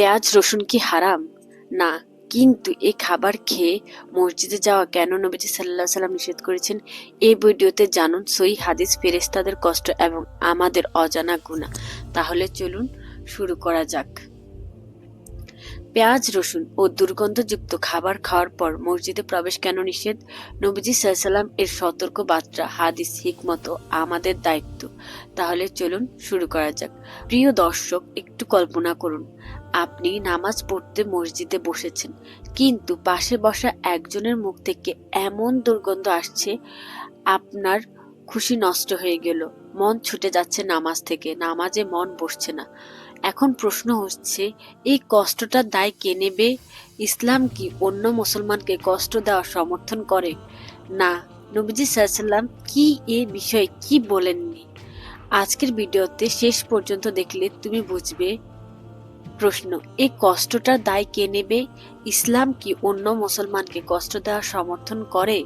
পেঁয়াজ, রসুন কি হারাম? না, কিন্তু এ খাবার খেয়ে মসজিদে যাওয়া কেন নবীজি সাল্লাহ সাল্লাম নিষেধ করেছেন? এই ভিডিওতে জানুন সই হাদিস ফেরেস্তাদের কষ্ট এবং আমাদের অজানা গুণা তাহলে চলুন শুরু করা যাক। পেঁয়াজ, রসুন ও দুর্গন্ধযুক্ত খাবার খাওয়ার পর মসজিদে প্রবেশ কেন নিষেধ? নবীজি সাল্লাম এর সতর্ক বার্তা হাদিস, হিকমত আমাদের দায়িত্ব। তাহলে চলুন শুরু করা যাক। প্রিয় দর্শক, একটু কল্পনা করুন। আপনি নামাজ পড়তে মসজিদে বসেছেন, কিন্তু পাশে বসা একজনের মুখ থেকে এমন দুর্গন্ধ আসছে, আপনার খুশি নষ্ট হয়ে গেল। মন ছুটে যাচ্ছে নামাজ থেকে, নামাজে মন বসছে না। এখন প্রশ্ন হচ্ছে, এই কষ্টটার দায় কে নেবে? ইসলাম কি অন্য মুসলমানকে কষ্ট দেওয়া সমর্থন করে? না, নবীজি সাল্লাম কি এ বিষয়ে কি বলেননি? আজকের ভিডিওতে শেষ পর্যন্ত দেখলে তুমি বুঝবে প্রশ্ন এই কষ্টটার দায় কে নেবে? ইসলাম কি অন্য মুসলমানকে কষ্ট দেওয়ার সমর্থন করে?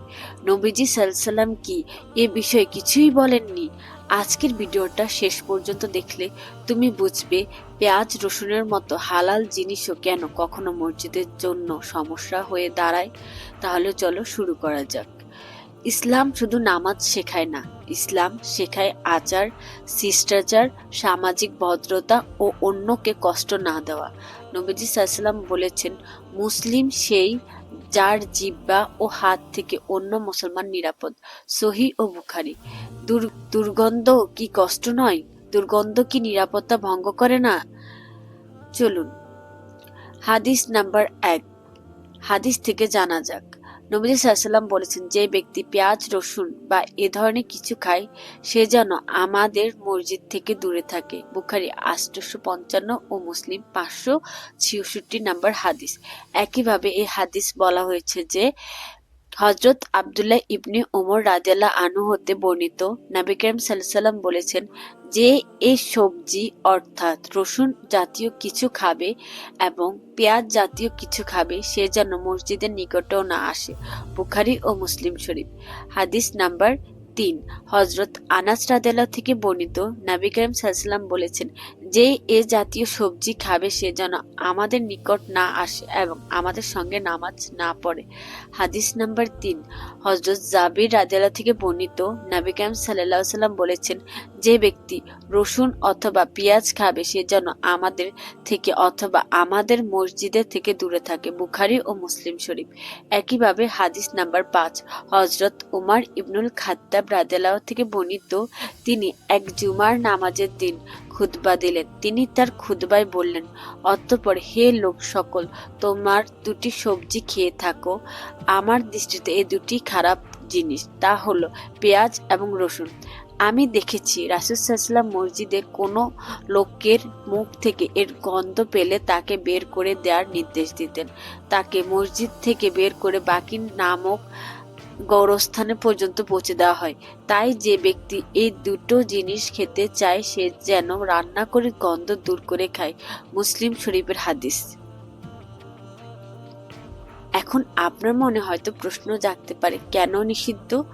নবীজি সাল্লাম কি এ বিষয়ে কিছুই বলেননি? আজকের ভিডিওটা শেষ পর্যন্ত দেখলে তুমি বুঝবে পেঁয়াজ রসুনের মতো হালাল জিনিসও কেন কখনো মসজিদের জন্য সমস্যা হয়ে দাঁড়ায়। তাহলে চলো শুরু করা যাক। ইসলাম শুধু নামাজ শেখায় না, ইসলাম শেখায় আচার, শিষ্টাচার, সামাজিক ভদ্রতা ও অন্যকে কষ্ট না দেওয়া। নবীজি সাল্লাম বলেছেন, মুসলিম সেই যার জিব্বা ও হাত থেকে অন্য মুসলমান নিরাপদ। সহি ও বুখারি। দুর- দুর্গন্ধ কি কষ্ট নয়? দুর্গন্ধ কি নিরাপত্তা ভঙ্গ করে না? চলুন। হাদিস নাম্বার এক। হাদিস থেকে জানা যাক। নবীজি সাল্লাম বলেছেন, যে ব্যক্তি পেঁয়াজ, রসুন বা এ ধরনের কিছু খায়, সে যেন আমাদের মসজিদ থেকে দূরে থাকে। বুখারি আষ্টশো পঞ্চান্ন ও মুসলিম পাঁচশো ছিয়ষট্টি নাম্বার হাদিস। একইভাবে এই হাদিস বলা হয়েছে যে হজরত আবদুল্লাহ ইবনে ওমর রাজেলা আনু হতে বর্ণিত নাবিক করিম সাল্লাম বলেছেন যে এই সবজি অর্থাৎ রসুন জাতীয় কিছু খাবে এবং পেঁয়াজ জাতীয় কিছু খাবে, সে যেন মসজিদের নিকটেও না আসে। বুখারি ও মুসলিম শরীফ। হাদিস নাম্বার তিন হজরত আনাস রাদেলা থেকে বর্ণিত নবী করিম সাল্লাম বলেছেন, যে এ জাতীয় সবজি খাবে, সে যেন আমাদের নিকট না আসে এবং আমাদের সঙ্গে নামাজ না পড়ে। হাদিস নাম্বার তিন হজরত জাবির রাদেলা থেকে বর্ণিত নবী করিম সাল্লাহ সাল্লাম বলেছেন, যে ব্যক্তি রসুন অথবা পেঁয়াজ খাবে, সে যেন আমাদের থেকে অথবা আমাদের মসজিদের থেকে দূরে থাকে। বুখারি ও মুসলিম শরীফ। একইভাবে হাদিস নাম্বার পাঁচ হজরত উমার ইবনুল খাত্তাব রাদেলাহ থেকে বর্ণিত, তিনি এক জুমার নামাজের দিন খুতবা দিলেন। তিনি তার খুতবায় বললেন, অতঃপর হে লোক সকল, তোমার দুটি সবজি খেয়ে থাকো। আমার দৃষ্টিতে এই দুটি খারাপ জিনিস, তা হলো পেঁয়াজ এবং রসুন। আমি দেখেছি রাসুসাল্লাম মসজিদে কোনো লোকের মুখ থেকে এর গন্ধ পেলে তাকে বের করে দেওয়ার নির্দেশ দিতেন। তাকে মসজিদ থেকে বের করে বাকি নামক গৌরস্থানে পর্যন্ত পৌঁছে দেওয়া হয়। তাই যে ব্যক্তি এই দুটো জিনিস খেতে চায়, সে যেন রান্না করে গন্ধ দূর করে খায়। মুসলিম শরীফের হাদিস। এখন আপনার মনে হয়তো প্রশ্ন জাগতে পারে, কেন নিষিদ্ধ?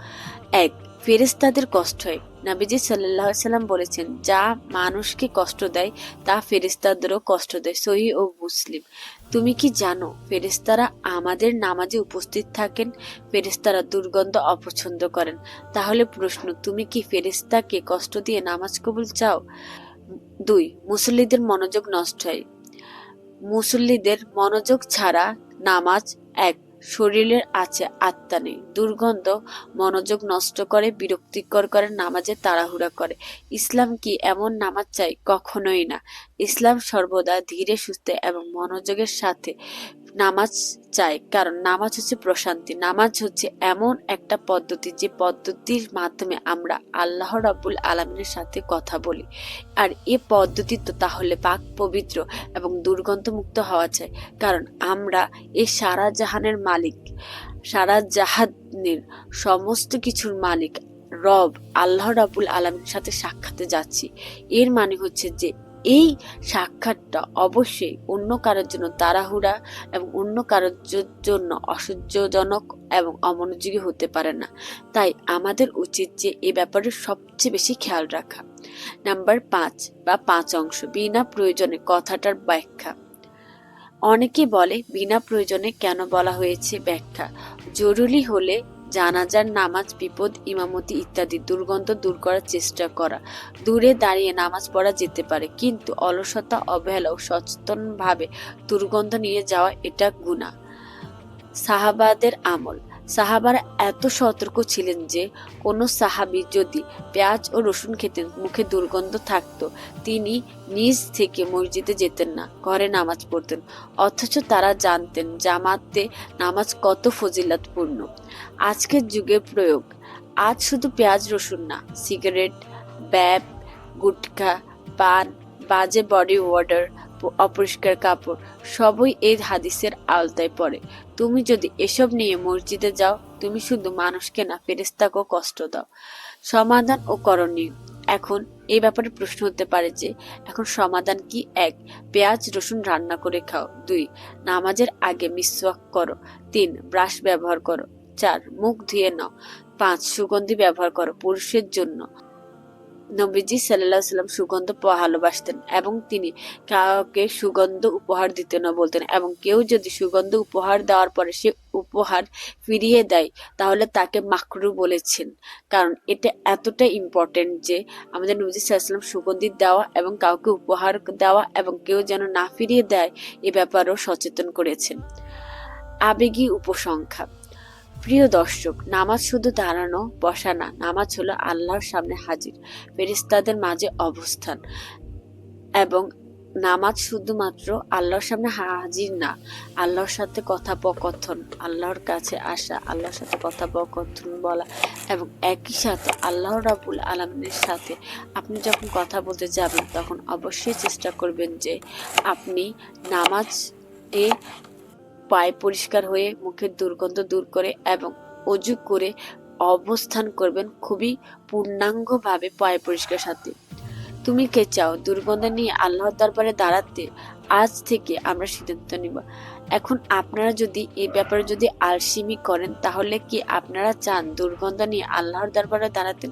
এক ফেরেস্তাদের কষ্ট হয়। নাবিজি সাল্লাহ সাল্লাম বলেছেন, যা মানুষকে কষ্ট দেয়, তা ফেরেস্তাদেরও কষ্ট দেয়। সহি ও মুসলিম। তুমি কি জানো ফেরেস্তারা আমাদের নামাজে উপস্থিত থাকেন ফেরেস্তারা দুর্গন্ধ অপছন্দ করেন। তাহলে প্রশ্ন, তুমি কি ফেরেস্তাকে কষ্ট দিয়ে নামাজ কবুল চাও? দুই, মুসল্লিদের মনোযোগ নষ্ট হয়। মুসল্লিদের মনোযোগ ছাড়া নামাজ এক। শরীরের আছে আত্মা নেই। দুর্গন্ধ মনোযোগ নষ্ট করে, বিরক্তিকর করে, নামাজে তাড়াহুড়া করে। ইসলাম কি এমন নামাজ চাই? কখনোই না। ইসলাম সর্বদা ধীরে সুস্থে এবং মনোযোগের সাথে নামাজ চাই, কারণ নামাজ হচ্ছে প্রশান্তি। নামাজ হচ্ছে এমন একটা পদ্ধতি যে পদ্ধতির মাধ্যমে আমরা আল্লাহ রাবুল আলমিনের সাথে কথা বলি। আর এ পদ্ধতি তো তাহলে পাক পবিত্র এবং দুর্গন্ধমুক্ত হওয়া চাই, কারণ আমরা এই সারা জাহানের মালিক, সারা জাহানের সমস্ত কিছুর মালিক, রব আল্লাহ রাবুল আলমীর সাথে সাক্ষাতে যাচ্ছি। এর মানে হচ্ছে যে এই সাক্ষাৎটা অবশ্যই অন্য কারোর জন্য তাড়াহুড়া এবং অন্য কারোর জন্য অসহ্যজনক এবং অমনোযোগী হতে পারে না। তাই আমাদের উচিত যে এই ব্যাপারে সবচেয়ে বেশি খেয়াল রাখা। নাম্বার পাঁচ বা পাঁচ অংশ, বিনা প্রয়োজনে কথাটার ব্যাখ্যা। অনেকে বলে, বিনা প্রয়োজনে কেন বলা হয়েছে ব্যাখ্যা? জরুরি হলে জানাজার, নামাজ, বিপদ, ইমামতি ইত্যাদি দুর্গন্ধ দূর করার চেষ্টা করা। দূরে দাঁড়িয়ে নামাজ পড়া যেতে পারে, কিন্তু অলসতা, অবহেলা ও সচেতনভাবে দুর্গন্ধ নিয়ে যাওয়া এটা গুণা সাহাবাদের আমল। সাহাবারা এত সতর্ক ছিলেন যে কোনো সাহাবি যদি পেঁয়াজ ও রসুন খেতেন, মুখে দুর্গন্ধ থাকতো, তিনি নিজ থেকে মসজিদে যেতেন না, ঘরে নামাজ পড়তেন। অথচ তারা জানতেন জামাতে নামাজ কত ফজিলাতপূর্ণ। আজকের যুগে প্রয়োগ, আজ শুধু পেঁয়াজ, রসুন না, সিগারেট, ব্যাপ গুটখা পান, বাজে বডি ওয়াটার অপরিষ্কার কাপড়, সবই এই হাদিসের আওতায় পড়ে। তুমি যদি এসব নিয়ে মসজিদে যাও, তুমি শুধু মানুষকে না ফেরেস্তাকেও কষ্ট দাও। সমাধান ও করণীয়। এখন এই ব্যাপারে প্রশ্ন হতে পারে যে, এখন সমাধান কি? এক, পেঁয়াজ, রসুন রান্না করে খাও। দুই, নামাজের আগে মিসওয়াক করো। তিন, ব্রাশ ব্যবহার করো। চার, মুখ ধুয়ে নাও। পাঁচ, সুগন্ধি ব্যবহার করো পুরুষের জন্য। নবীজি সাল্লাহ সাল্লাম সুগন্ধ ভালোবাসতেন এবং তিনি কাউকে সুগন্ধ উপহার দিতেন না বলতেন এবং কেউ যদি সুগন্ধ উপহার দেওয়ার পরে সে উপহার ফিরিয়ে দেয়, তাহলে তাকে মাকরু বলেছেন। কারণ এটা এতটা ইম্পর্টেন্ট যে আমাদের নবীজি সাল্লাম সুগন্ধি দেওয়া এবং কাউকে উপহার দেওয়া এবং কেউ যেন না ফিরিয়ে দেয়, এ ব্যাপারেও সচেতন করেছেন। আবেগী উপসংখ্যা প্রিয় দর্শক, নামাজ শুধু দাঁড়ানো বসা না নামাজ হলো আল্লাহর সামনে হাজির ফেরিস্তাদের মাঝে অবস্থান। এবং নামাজ শুধুমাত্র আল্লাহর সামনে হাজির না, আল্লাহর সাথে কথোপকথন, আল্লাহর কাছে আসা, আল্লাহর সাথে কথোপকথন বলা এবং একই সাথে আল্লাহ রাবুল আলমিনের সাথে আপনি যখন কথা বলতে যাবেন, তখন অবশ্যই চেষ্টা করবেন যে আপনি নামাজ এ পায়ে পরিষ্কার হয়ে মুখের দুর্গন্ধ দূর করে এবং অজু করে অবস্থান করবেন খুবই পূর্ণাঙ্গভাবে পায়ে পরিষ্কার সাথে। তুমি কে চাও? দুর্গন্ধ নিয়ে আল্লাহর দরবারে দাঁড়াতে আজ থেকে আমরা সিদ্ধান্ত নিব। এখন আপনারা যদি এই ব্যাপারে যদি আলসিমি করেন, তাহলে কি আপনারা চান দুর্গন্ধ নিয়ে আল্লাহর দরবারে দাঁড়াতেন?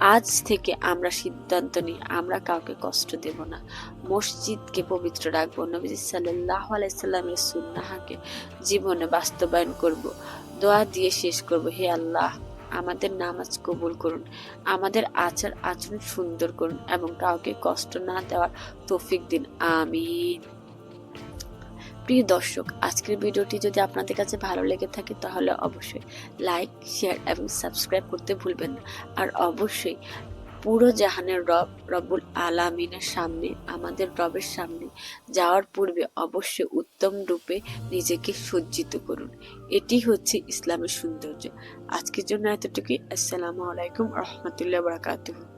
আজ থেকে আমরা সিদ্ধান্ত নিই, আমরা কাউকে কষ্ট দেব না। মসজিদকে পবিত্র রাখব নবী সাল্লাহ আলাইসাল্লামের সুন্নাহাকে জীবনে বাস্তবায়ন করব। দোয়া দিয়ে শেষ করব, হে আল্লাহ, আমাদের নামাজ কবুল করুন, আমাদের আচার আচরণ সুন্দর করুন এবং কাউকে কষ্ট না দেওয়ার তৌফিক দিন। আমিন। প্রিয় দর্শক, আজকের ভিডিওটি যদি আপনাদের কাছে ভালো লেগে থাকে তাহলে অবশ্যই লাইক, শেয়ার এবং সাবস্ক্রাইব করতে ভুলবেন না। আর অবশ্যই পুরো জাহানের রব রবুল আলামিনের সামনে, আমাদের রবের সামনে যাওয়ার পূর্বে অবশ্যই উত্তম রূপে নিজেকে সজ্জিত করুন। এটি হচ্ছে ইসলামের সৌন্দর্য। আজকের জন্য এতটুকুই। আসসালামু আলাইকুম রহমতুল্লাহ বারাকাতুহ।